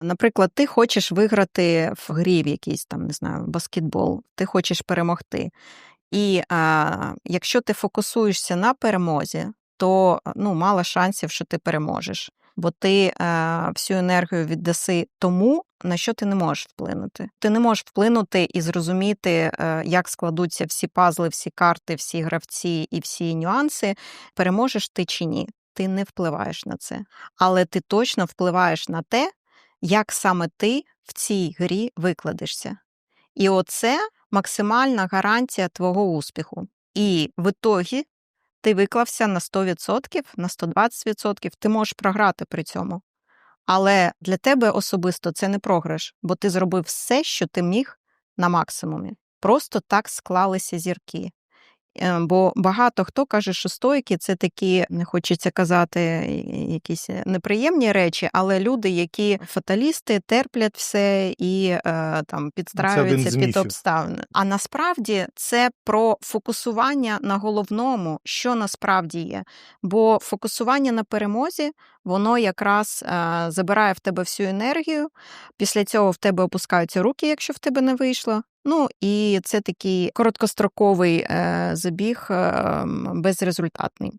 Наприклад, ти хочеш виграти в грі в якийсь там, не знаю, баскетбол, ти хочеш перемогти. І а, якщо ти фокусуєшся на перемозі, то ну, мало шансів, що ти переможеш, бо ти а, всю енергію віддаси тому, на що ти не можеш вплинути. Ти не можеш вплинути і зрозуміти, е, як складуться всі пазли, всі карти, всі гравці і всі нюанси, переможеш ти чи ні. Ти не впливаєш на це. Але ти точно впливаєш на те, як саме ти в цій грі викладешся. І оце максимальна гарантія твого успіху. І в ітогі ти виклався на 100%, на 120%, ти можеш програти при цьому. Але для тебе особисто це не програш, бо ти зробив все, що ти міг на максимумі. Просто так склалися зірки. Е, Бо багато хто каже, що стойки це такі, не хочеться казати якісь неприємні речі, але люди, які фаталісти, терплять все і е, там підстраюються під міфів. обставини. А насправді це про фокусування на головному, що насправді є. Бо фокусування на перемозі, воно якраз е, забирає в тебе всю енергію. Після цього в тебе опускаються руки, якщо в тебе не вийшло. Ну і це такий короткостроковий е, забіг, е, безрезультатний.